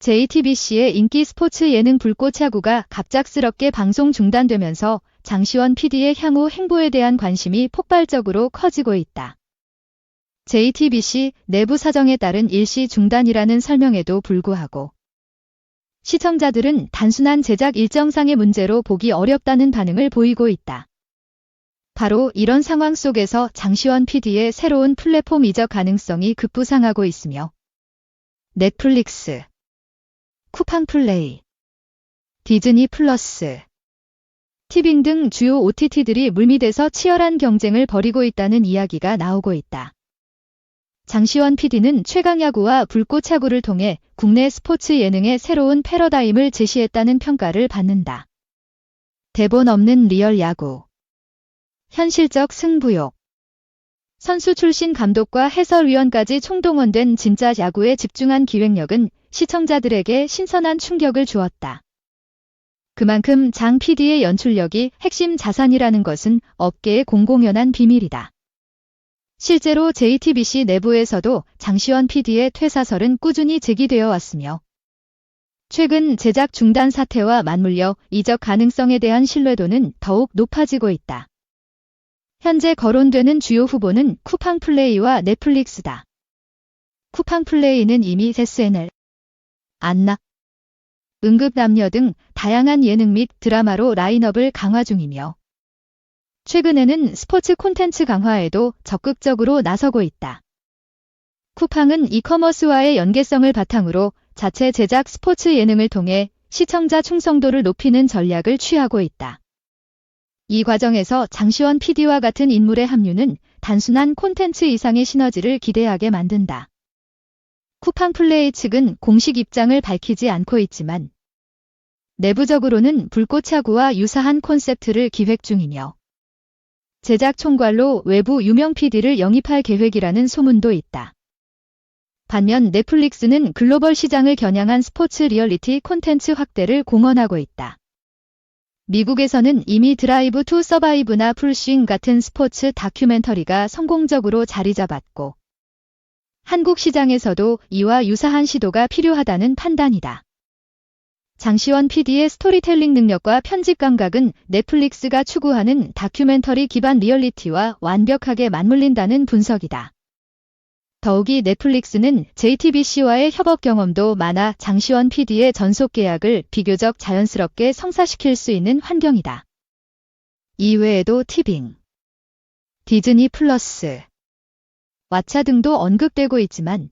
JTBC의 인기 스포츠 예능 불꽃 야구가 갑작스럽게 방송 중단되면서 장시원 PD의 향후 행보에 대한 관심이 폭발적으로 커지고 있다. JTBC 내부 사정에 따른 일시 중단이라는 설명에도 불구하고 시청자들은 단순한 제작 일정상의 문제로 보기 어렵다는 반응을 보이고 있다. 바로 이런 상황 속에서 장시원 PD의 새로운 플랫폼 이적 가능성이 급부상하고 있으며 넷플릭스, 쿠팡 플레이, 디즈니 플러스, 티빙 등 주요 OTT들이 물밑에서 치열한 경쟁을 벌이고 있다는 이야기가 나오고 있다. 장시원 PD는 최강야구와 불꽃야구를 통해 국내 스포츠 예능의 새로운 패러다임을 제시했다는 평가를 받는다. 대본 없는 리얼 야구. 현실적 승부욕. 선수 출신 감독과 해설위원까지 총동원된 진짜 야구에 집중한 기획력은 시청자들에게 신선한 충격을 주었다. 그만큼 장 PD의 연출력이 핵심 자산이라는 것은 업계의 공공연한 비밀이다. 실제로 JTBC 내부에서도 장시원 PD의 퇴사설은 꾸준히 제기되어 왔으며 최근 제작 중단 사태와 맞물려 이적 가능성에 대한 신뢰도는 더욱 높아지고 있다. 현재 거론되는 주요 후보는 쿠팡 플레이와 넷플릭스다. 쿠팡 플레이는 이미 SNL, 안나, 응급남녀 등 다양한 예능 및 드라마로 라인업을 강화 중이며 최근에는 스포츠 콘텐츠 강화에도 적극적으로 나서고 있다. 쿠팡은 이커머스와의 연계성을 바탕으로 자체 제작 스포츠 예능을 통해 시청자 충성도를 높이는 전략을 취하고 있다. 이 과정에서 장시원 PD와 같은 인물의 합류는 단순한 콘텐츠 이상의 시너지를 기대하게 만든다. 쿠팡 플레이 측은 공식 입장을 밝히지 않고 있지만 내부적으로는 불꽃야구와 유사한 콘셉트를 기획 중이며 제작 총괄로 외부 유명 PD를 영입할 계획이라는 소문도 있다. 반면 넷플릭스는 글로벌 시장을 겨냥한 스포츠 리얼리티 콘텐츠 확대를 공언하고 있다. 미국에서는 이미 드라이브 투 서바이브나 풀스윙 같은 스포츠 다큐멘터리가 성공적으로 자리 잡았고, 한국 시장에서도 이와 유사한 시도가 필요하다는 판단이다. 장시원 PD의 스토리텔링 능력과 편집 감각은 넷플릭스가 추구하는 다큐멘터리 기반 리얼리티와 완벽하게 맞물린다는 분석이다. 더욱이 넷플릭스는 JTBC와의 협업 경험도 많아 장시원 PD의 전속 계약을 비교적 자연스럽게 성사시킬 수 있는 환경이다. 이외에도 티빙, 디즈니 플러스, 왓챠 등도 언급되고 있지만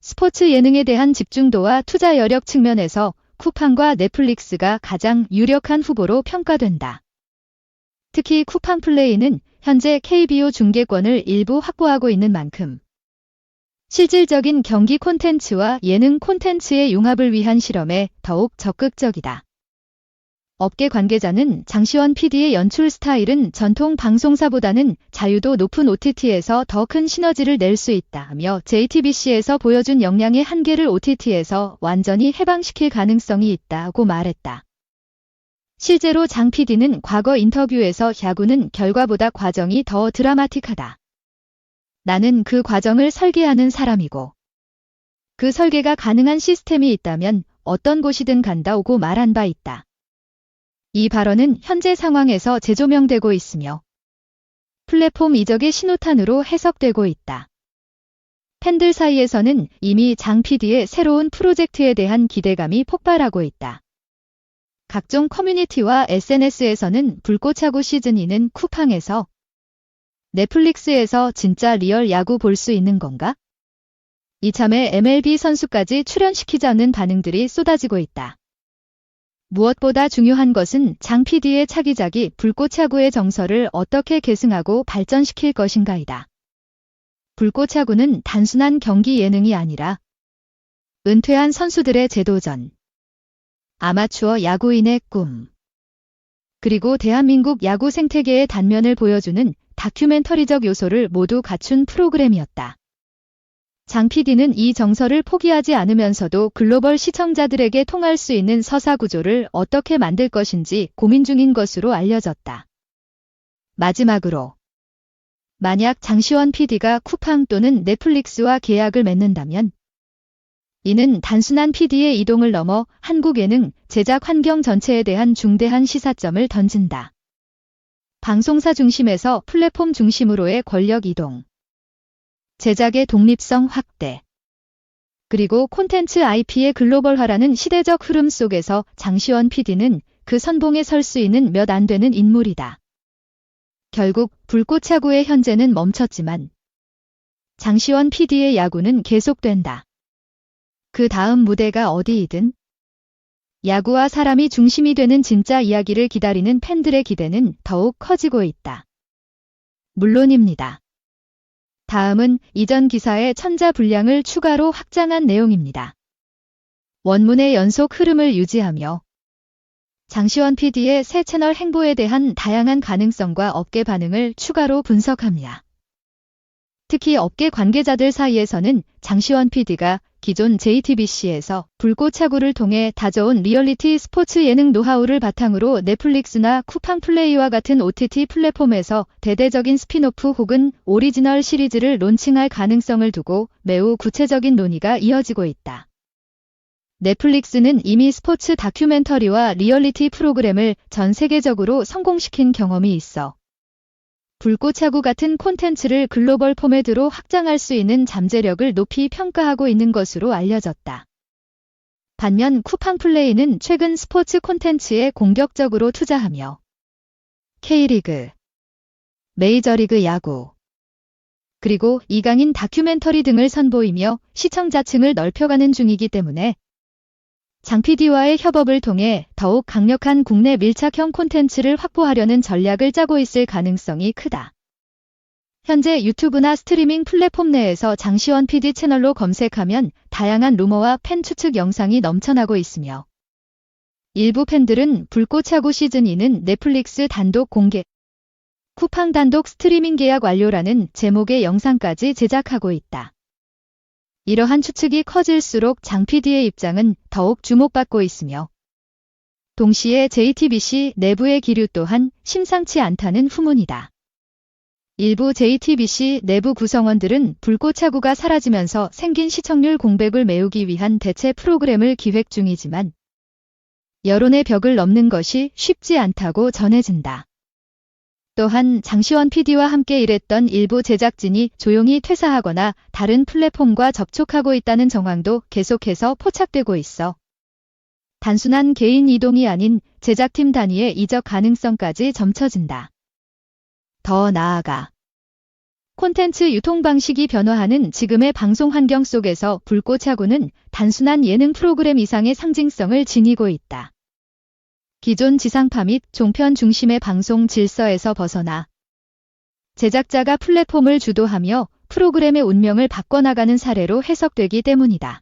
스포츠 예능에 대한 집중도와 투자 여력 측면에서 쿠팡과 넷플릭스가 가장 유력한 후보로 평가된다. 특히 쿠팡 플레이는 현재 KBO 중계권을 일부 확보하고 있는 만큼 실질적인 경기 콘텐츠와 예능 콘텐츠의 융합을 위한 실험에 더욱 적극적이다. 업계 관계자는 장시원 PD의 연출 스타일은 전통 방송사보다는 자유도 높은 OTT에서 더 큰 시너지를 낼 수 있다며 JTBC에서 보여준 역량의 한계를 OTT에서 완전히 해방시킬 가능성이 있다고 말했다. 실제로 장 PD는 과거 인터뷰에서 야구는 결과보다 과정이 더 드라마틱하다. 나는 그 과정을 설계하는 사람이고 그 설계가 가능한 시스템이 있다면 어떤 곳이든 간다 오고 말한 바 있다. 이 발언은 현재 상황에서 재조명되고 있으며 플랫폼 이적의 신호탄으로 해석되고 있다. 팬들 사이에서는 이미 장 PD의 새로운 프로젝트에 대한 기대감이 폭발하고 있다. 각종 커뮤니티와 SNS에서는 불꽃차구 시즌2는 쿠팡에서 넷플릭스에서 진짜 리얼 야구 볼 수 있는 건가? 이참에 MLB 선수까지 출연시키자는 반응들이 쏟아지고 있다. 무엇보다 중요한 것은 장 PD의 차기작이 불꽃야구의 정서를 어떻게 계승하고 발전시킬 것인가이다. 불꽃야구는 단순한 경기 예능이 아니라 은퇴한 선수들의 재도전, 아마추어 야구인의 꿈, 그리고 대한민국 야구 생태계의 단면을 보여주는 다큐멘터리적 요소를 모두 갖춘 프로그램이었다. 장 PD는 이 정서를 포기하지 않으면서도 글로벌 시청자들에게 통할 수 있는 서사 구조를 어떻게 만들 것인지 고민 중인 것으로 알려졌다. 마지막으로 만약 장시원 PD가 쿠팡 또는 넷플릭스와 계약을 맺는다면 이는 단순한 PD의 이동을 넘어 한국 예능 제작 환경 전체에 대한 중대한 시사점을 던진다. 방송사 중심에서 플랫폼 중심으로의 권력 이동. 제작의 독립성 확대. 그리고 콘텐츠 IP의 글로벌화라는 시대적 흐름 속에서 장시원 PD는 그 선봉에 설 수 있는 몇 안 되는 인물이다. 결국 불꽃차구의 현재는 멈췄지만 장시원 PD의 야구는 계속된다. 그 다음 무대가 어디이든 야구와 사람이 중심이 되는 진짜 이야기를 기다리는 팬들의 기대는 더욱 커지고 있다. 물론입니다. 다음은 이전 기사의 천자 분량을 추가로 확장한 내용입니다. 원문의 연속 흐름을 유지하며 장시원 PD의 새 채널 행보에 대한 다양한 가능성과 업계 반응을 추가로 분석합니다. 특히 업계 관계자들 사이에서는 장시원 PD가 기존 JTBC에서 불꽃차구를 통해 다져온 리얼리티 스포츠 예능 노하우를 바탕으로 넷플릭스나 쿠팡 플레이와 같은 OTT 플랫폼에서 대대적인 스피노프 혹은 오리지널 시리즈를 론칭할 가능성을 두고 매우 구체적인 논의가 이어지고 있다. 넷플릭스는 이미 스포츠 다큐멘터리와 리얼리티 프로그램을 전 세계적으로 성공시킨 경험이 있어 불꽃차구 같은 콘텐츠를 글로벌 포맷으로 확장할 수 있는 잠재력을 높이 평가하고 있는 것으로 알려졌다. 반면 쿠팡 플레이는 최근 스포츠 콘텐츠에 공격적으로 투자하며 K리그, 메이저리그 야구, 그리고 이강인 다큐멘터리 등을 선보이며 시청자층을 넓혀가는 중이기 때문에 장PD와의 협업을 통해 더욱 강력한 국내 밀착형 콘텐츠를 확보하려는 전략을 짜고 있을 가능성이 크다. 현재 유튜브나 스트리밍 플랫폼 내에서 장시원 PD 채널로 검색하면 다양한 루머와 팬 추측 영상이 넘쳐나고 있으며 일부 팬들은 불꽃차구 시즌2는 넷플릭스 단독 공개, 쿠팡 단독 스트리밍 계약 완료라는 제목의 영상까지 제작하고 있다. 이러한 추측이 커질수록 장 PD의 입장은 더욱 주목받고 있으며 동시에 JTBC 내부의 기류 또한 심상치 않다는 후문이다. 일부 JTBC 내부 구성원들은 불꽃차구가 사라지면서 생긴 시청률 공백을 메우기 위한 대체 프로그램을 기획 중이지만 여론의 벽을 넘는 것이 쉽지 않다고 전해진다. 또한 장시원 PD와 함께 일했던 일부 제작진이 조용히 퇴사하거나 다른 플랫폼과 접촉하고 있다는 정황도 계속해서 포착되고 있어 단순한 개인 이동이 아닌 제작팀 단위의 이적 가능성까지 점쳐진다. 더 나아가 콘텐츠 유통 방식이 변화하는 지금의 방송 환경 속에서 불꽃차구는 단순한 예능 프로그램 이상의 상징성을 지니고 있다. 기존 지상파 및 종편 중심의 방송 질서에서 벗어나 제작자가 플랫폼을 주도하며 프로그램의 운명을 바꿔나가는 사례로 해석되기 때문이다.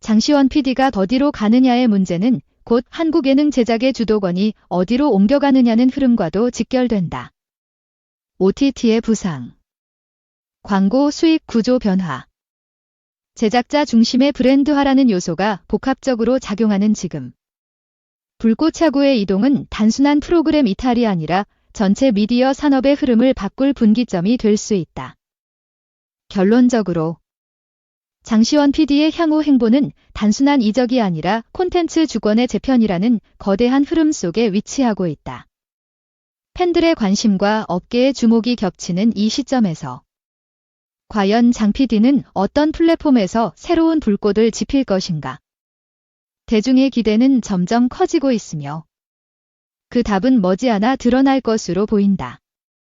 장시원 PD가 어디로 가느냐의 문제는 곧 한국 예능 제작의 주도권이 어디로 옮겨가느냐는 흐름과도 직결된다. OTT의 부상 광고 수익 구조 변화 제작자 중심의 브랜드화라는 요소가 복합적으로 작용하는 지금 불꽃차구의 이동은 단순한 프로그램 이탈이 아니라 전체 미디어 산업의 흐름을 바꿀 분기점이 될 수 있다. 결론적으로 장시원 PD의 향후 행보는 단순한 이적이 아니라 콘텐츠 주권의 재편이라는 거대한 흐름 속에 위치하고 있다. 팬들의 관심과 업계의 주목이 겹치는 이 시점에서 과연 장 PD는 어떤 플랫폼에서 새로운 불꽃을 지필 것인가? 대중의 기대는 점점 커지고 있으며 그 답은 머지않아 드러날 것으로 보인다.